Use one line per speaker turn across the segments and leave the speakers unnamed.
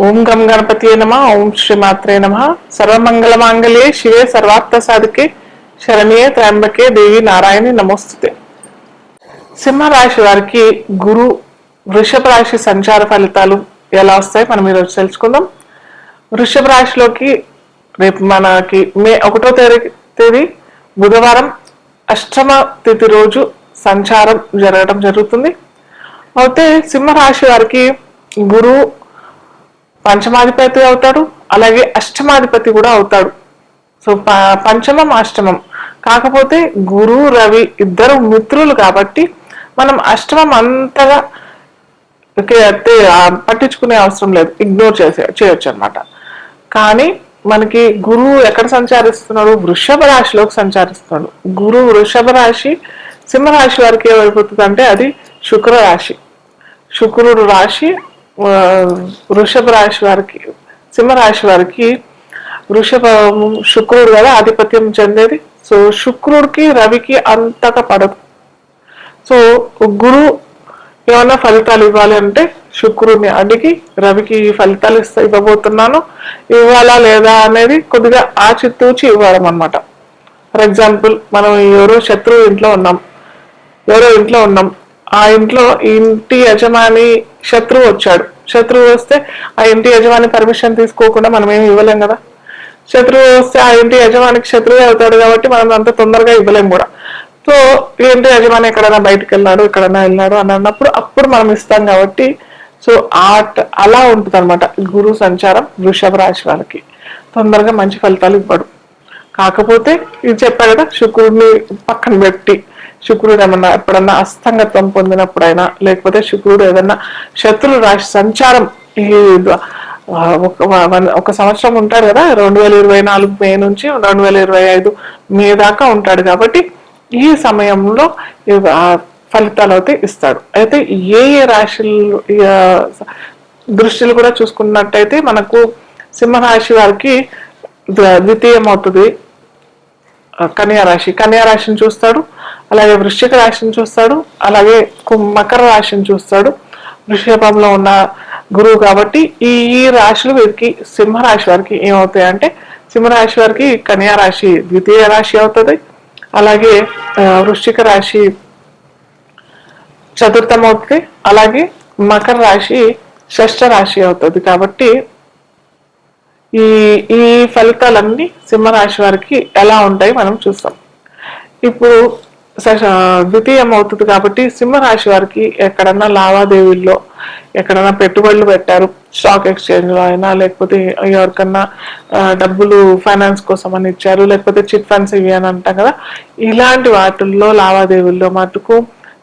ఓం గం గణపతి నమ ఓం శ్రీమాత్రే నమ. సర్వమంగళమాంగళ్యే శివే సర్వార్థ సాధికే శరణ్యే త్రయంబకే దేవి నారాయణి నమోస్తుతే. సింహరాశి వారికి గురు వృషభ రాశి సంచార ఫలితాలు ఎలా వస్తాయి మనం ఈరోజు తెలుసుకుందాం. వృషభ రాశిలోకి రేపు మనకి మే ఒకటో తేదీ తేదీ బుధవారం అష్టమ తిథి రోజు సంచారం జరగడం జరుగుతుంది. అయితే సింహరాశి వారికి గురువు పంచమాధిపతి అవుతాడు అలాగే అష్టమాధిపతి కూడా అవుతాడు. సో ప- పంచమం అష్టమం. కాకపోతే గురు రవి ఇద్దరు మిత్రులు కాబట్టి మనం అష్టమం అంతగా ఓకే, పట్టించుకునే అవసరం లేదు. ఇగ్నోర్ చేసే చేయొచ్చు అనమాట కానీ మనకి గురువు ఎక్కడ సంచారిస్తున్నాడు? వృషభ రాశిలోకి సంచరిస్తున్నాడు. గురువు వృషభ రాశి సింహరాశి వారికి ఏమైపోతుంది అంటే అది శుక్ర రాశి. శుక్రుడు రాశి వృషభ రాశి వారికి సింహరాశి వారికి వృషభ శుక్రుడు కదా ఆధిపత్యం చెందేది. సో శుక్రుడికి రవికి అంతగా పడదు. సో గురు ఏమైనా ఫలితాలు ఇవ్వాలి అంటే శుక్రుడిని అడిగి రవికి ఈ ఫలితాలు ఇస్తా ఇవ్వబోతున్నాను. ఇవ్వాలా లేదా అనేది కొద్దిగా ఆచితూచి ఇవ్వడం అనమాట ఫర్ ఎగ్జాంపుల్ మనం ఎవరో శత్రువు ఇంట్లో ఉన్నాం. ఎవరో ఇంట్లో ఉన్నాం. ఆ ఇంట్లో ఇంటి యజమాని శత్రువు వచ్చాడు. శత్రువు వస్తే ఆ ఇంటి యజమాని పర్మిషన్ తీసుకోకుండా మనం ఏమి ఇవ్వలేం కదా. శత్రువు వస్తే ఆ ఇంటి యజమానికి శత్రువే అవుతాడు కాబట్టి మనం అంత తొందరగా ఇవ్వలేం కూడా. సో ఈ ఇంటి యజమాని ఎక్కడైనా బయటకు వెళ్ళాడు ఎక్కడైనా వెళ్ళాడు అని అన్నప్పుడు అప్పుడు మనం ఇస్తాం కాబట్టి సో ఆర్ట్ అలా ఉంటుంది అనమాట గురు సంచారం వృషభ రాశి వాళ్ళకి. తొందరగా మంచి ఫలితాలు ఇవ్వడు. కాకపోతే ఇది చెప్పా కదా శుక్రుడిని పక్కన పెట్టి శుక్రుడు ఏమన్నా ఎప్పుడన్నా అస్తంగత్వం పొందినప్పుడైనా లేకపోతే శుక్రుడు ఏదన్నా శత్రు రాశి సంచారం ఈ ఒక సంవత్సరం ఉంటాడు కదా రెండు వేల ఇరవై నాలుగు మే నుంచి రెండు వేల ఇరవై ఐదు మే దాకా ఉంటాడు కాబట్టి ఈ సమయంలో ఫలితాలు అయితే ఇస్తాడు. అయితే ఏ ఏ రాశులు దృష్టిలు కూడా చూసుకున్నట్టయితే మనకు సింహరాశి వారికి ద్వితీయం అవుతుంది కన్యా రాశి. కన్యా రాశిని చూస్తాడు. అలాగే వృశ్చిక రాశిని చూస్తాడు. అలాగే మకర రాశిని చూస్తాడు. వృషభంలో ఉన్న గురువు కాబట్టి ఈ ఈ రాశులు వీరికి సింహరాశి వారికి ఏమవుతాయి అంటే సింహరాశి వారికి కన్యా రాశి ద్వితీయ రాశి అవుతుంది. అలాగే వృశ్చిక రాశి చతుర్థం అవుతుంది. అలాగే మకర రాశి షష్ఠ రాశి అవుతుంది కాబట్టి ఈ ఈ ఫలితాలన్నీ సింహరాశి వారికి ఎలా ఉంటాయి మనం చూస్తాం. ఇప్పుడు ద్వితీయం అవుతుంది కాబట్టి సింహరాశి వారికి ఎక్కడన్నా లావాదేవీల్లో ఎక్కడన్నా పెట్టుబడులు పెట్టారు స్టాక్ ఎక్స్చేంజ్లో అయినా లేకపోతే ఎవరికన్నా డబ్బులు ఫైనాన్స్ కోసం అని ఇచ్చారు లేకపోతే చిట్ ఫండ్స్ ఇవి అని అంటాం కదా ఇలాంటి వాటిల్లో లావాదేవీల్లో మటుకు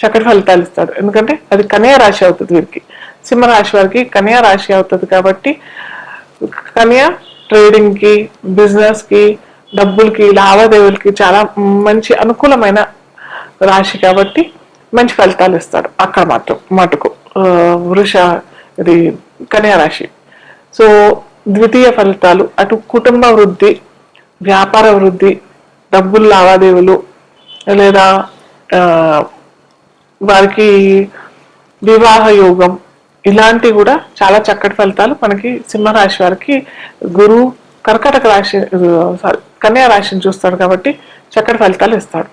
చక్కటి ఫలితాలు ఇస్తారు. ఎందుకంటే అది కన్యా రాశి అవుతుంది వీరికి. సింహరాశి వారికి కన్యా రాశి అవుతుంది కాబట్టి కన్యా ట్రేడింగ్కి బిజినెస్కి డబ్బులకి లావాదేవీలకి చాలా మంచి అనుకూలమైన రాశి కాబట్టి మంచి ఫలితాలు ఇస్తాడు అక్కడ మాత్రం మటుకు. వృష ఇది కన్యా రాశి. సో ద్వితీయ ఫలితాలు అటు కుటుంబ వృద్ధి వ్యాపార వృద్ధి డబ్బులు లావాదేవీలు లేదా వారికి వివాహ యోగం ఇలాంటి కూడా చాలా చక్కటి ఫలితాలు మనకి సింహరాశి వారికి గురువు కర్కటక రాశి సారీ కన్యా రాశిని చూస్తాడు కాబట్టి చక్కటి ఫలితాలు ఇస్తాడు.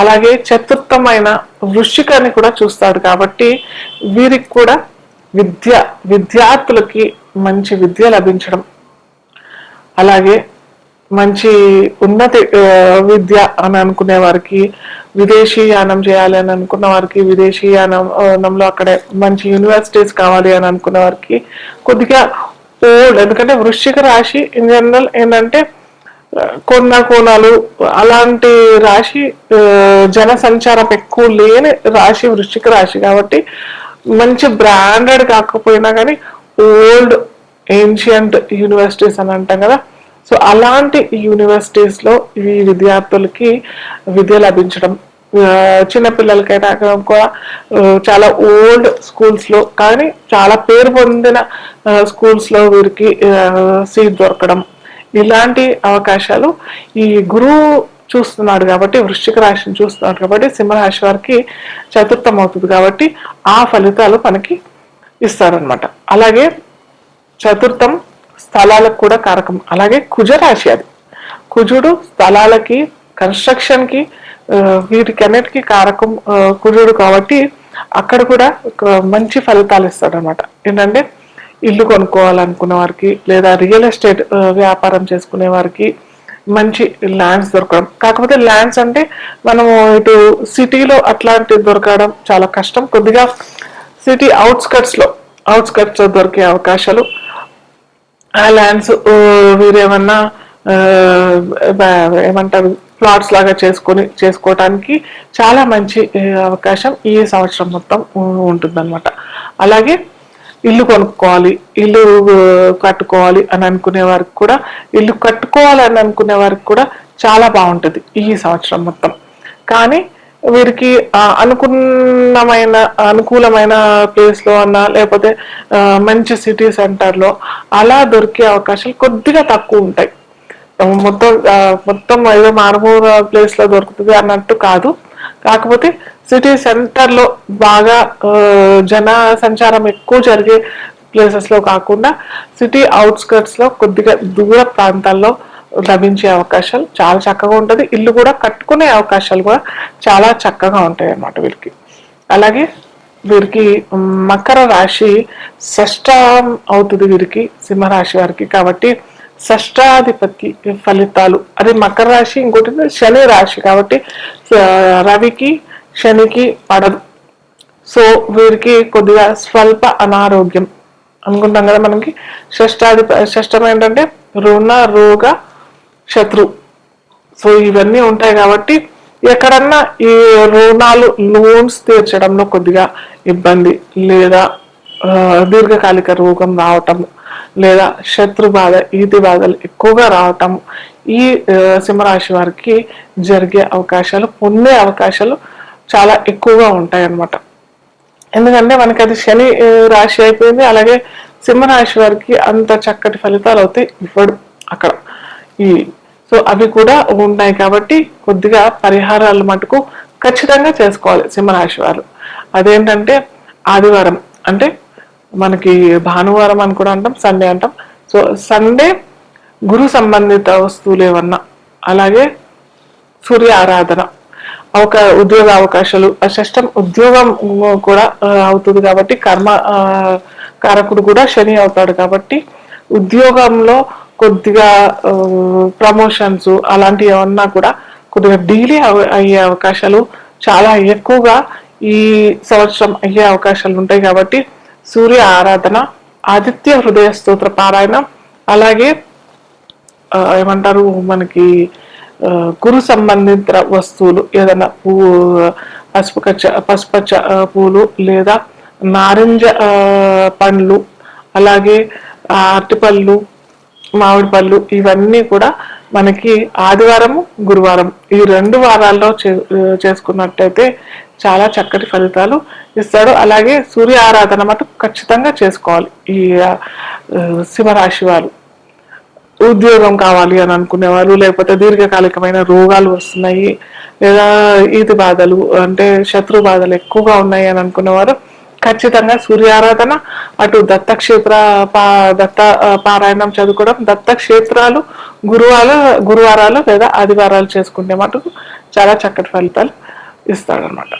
అలాగే చతుర్థమైన వృశ్చికాన్ని కూడా చూస్తాడు కాబట్టి వీరికి కూడా విద్య విద్యార్థులకి మంచి విద్య లభించడం. అలాగే మంచి ఉన్నతి విద్య అని అనుకునే వారికి విదేశీ యానం చేయాలి అని అనుకున్న వారికి విదేశీ యానంలో అక్కడే మంచి యూనివర్సిటీస్ కావాలి అని అనుకున్న వారికి కొద్దిగా ఓల్డ్ ఎందుకంటే వృశ్చిక రాశి ఇన్ జనరల్ ఏంటంటే కొన్న కోణాలు అలాంటి రాశి జన సంచారం ఎక్కువ లేని రాశి వృశ్చిక రాశి కాబట్టి మంచి బ్రాండెడ్ కాకపోయినా కానీ ఓల్డ్ ఏన్షియంట్ యూనివర్సిటీస్ అని అంటాం కదా సో అలాంటి యూనివర్సిటీస్లో ఈ విద్యార్థులకి విద్య లభించడం చిన్నపిల్లలకైనా కూడా చాలా ఓల్డ్ స్కూల్స్లో కానీ చాలా పేరు పొందిన స్కూల్స్లో వీరికి సీట్ దొరకడం ఇలాంటి అవకాశాలు ఈ గురువు చూస్తున్నాడు కాబట్టి వృశ్చిక రాశిని చూస్తున్నాడు కాబట్టి సింహరాశి వారికి చతుర్థం అవుతుంది కాబట్టి ఆ ఫలితాలు మనకి ఇస్తారనమాట అలాగే చతుర్థం స్థలాలకు కూడా కారకం. అలాగే కుజరాశి అది. కుజుడు స్థలాలకి కన్స్ట్రక్షన్కి వీటికి అన్నిటికీ వీటికన్నిటికీ కారకం కుజుడు కాబట్టి అక్కడ కూడా ఒక మంచి ఫలితాలు ఇస్తాడు అనమాట ఏంటంటే ఇల్లు కొనుక్కోవాలనుకున్న వారికి లేదా రియల్ ఎస్టేట్ వ్యాపారం చేసుకునే వారికి మంచి ల్యాండ్స్ దొరకడం. కాకపోతే ల్యాండ్స్ అంటే మనము ఇటు సిటీలో అట్లాంటివి దొరకడం చాలా కష్టం. కొద్దిగా సిటీ అవుట్స్కట్స్లో అవుట్స్కట్స్లో దొరికే అవకాశాలు ఆ ల్యాండ్స్ మీరేమన్నా ఏమంటారు ప్లాట్స్ లాగా చేసుకొని చేసుకోవటానికి చాలా మంచి అవకాశం ఈ సంవత్సరం మొత్తం ఉంటుందన్నమాట. అలాగే ఇల్లు కొనుక్కోవాలి ఇల్లు కట్టుకోవాలి అని అనుకునే వారికి కూడా ఇల్లు కట్టుకోవాలి అని అనుకునే వారికి కూడా చాలా బాగుంటుంది ఈ సంవత్సరం మొత్తం. కానీ వీరికి అనుకున్నమైన అనుకూలమైన ప్లేస్లో అన్నా లేకపోతే మంచి సిటీ సెంటర్లో అలా దొరికే అవకాశాలు కొద్దిగా తక్కువ ఉంటాయి. మొత్తం మొత్తం ఏదో మారుమూల ప్లేస్లో దొరుకుతుంది అన్నట్టు కాదు. కాకపోతే సిటీ సెంటర్లో బాగా జన సంచారం ఎక్కువ జరిగే ప్లేసెస్లో కాకుండా సిటీ అవుట్స్కర్ట్స్లో కొద్దిగా దూర ప్రాంతాల్లో లభించే అవకాశాలు చాలా చక్కగా ఉంటుంది. ఇల్లు కూడా కట్టుకునే అవకాశాలు కూడా చాలా చక్కగా ఉంటాయి అన్నమాట వీరికి అలాగే వీరికి మకర రాశి షష్టం అవుతుంది వీరికి సింహరాశి వారికి. కాబట్టి షష్టాధిపతి ఫలితాలు. అది మకర రాశి ఇంకోటి శని రాశి. కాబట్టి రవికి శనికి పడదు. సో వీరికి కొద్దిగా స్వల్ప అనారోగ్యం. అనుకుంటాం కదా మనకి. షష్టాధిప షష్టం ఏంటంటే రుణ రోగ శత్రు. సో ఇవన్నీ ఉంటాయి కాబట్టి ఎక్కడన్నా ఈ రుణాలు లోన్స్ తీర్చడంలో కొద్దిగా ఇబ్బంది లేదా దీర్ఘకాలిక రోగం రావటం లేదా శత్రు బాధ ఈతి బాధలు ఎక్కువగా రావటం ఈ సింహరాశి వారికి జరిగే అవకాశాలు పొందే అవకాశాలు చాలా ఎక్కువగా ఉంటాయి అన్నమాట ఎందుకంటే మనకి అది శని రాశి అయిపోయింది. అలాగే సింహరాశి వారికి అంత చక్కటి ఫలితాలు అవుతాయి ఇవ్వడు అక్కడ. ఈ సో అవి కూడా ఉన్నాయి కాబట్టి కొద్దిగా పరిహారాలు మటుకు ఖచ్చితంగా చేసుకోవాలి సింహరాశి వారు. అదేంటంటే ఆదివారం అంటే మనకి భానువారం అని కూడా అంటాం సండే అంటాం. సో సండే గురు సంబంధిత వస్తువులు ఏమన్నా అలాగే సూర్య ఆరాధన ఒక ఉద్యోగ అవకాశాలు ఆ ఉద్యోగం కూడా అవుతుంది కాబట్టి కర్మ కారకుడు కూడా శని అవుతాడు కాబట్టి ఉద్యోగంలో కొద్దిగా ప్రమోషన్స్ అలాంటివి ఏమన్నా కూడా కొద్దిగా డీలే అయ్యే అవకాశాలు చాలా ఎక్కువగా ఈ సంవత్సరం అయ్యే అవకాశాలు ఉంటాయి కాబట్టి సూర్య ఆరాధన ఆదిత్య హృదయ స్తోత్ర పారాయణం అలాగే ఏమంటారు మనకి గురు సంబంధిత వస్తువులు ఏదైనా పువ్వు పసుపుకచ్చ పసుపచ్చ పూలు లేదా నారింజ పండ్లు అలాగే అరటిపళ్ళు మామిడి పళ్ళు ఇవన్నీ కూడా మనకి ఆదివారం గురువారం ఈ రెండు వారాల్లో చే- చేసుకున్నట్టయితే చాలా చక్కటి ఫలితాలు ఇస్తాడు అలాగే సూర్య ఆరాధన మటుకు ఖచ్చితంగా చేసుకోవాలి. ఈ సింహరాశి వారు. ఉద్యోగం కావాలి అని అనుకునేవారు లేకపోతే దీర్ఘకాలికమైన రోగాలు వస్తున్నాయి లేదా ఈతి బాధలు అంటే శత్రు బాధలు ఎక్కువగా ఉన్నాయి అని అనుకునేవారు ఖచ్చితంగా సూర్యారాధన అటు దత్తక్షేత్ర పా దత్త పారాయణం చదువుకోవడం దత్తక్షేత్రాలు గురువాల గురువారాలు లేదా ఆదివారాలు చేసుకుంటే మటుకు చాలా చక్కటి ఫలితాలు ఇస్తాడనమాట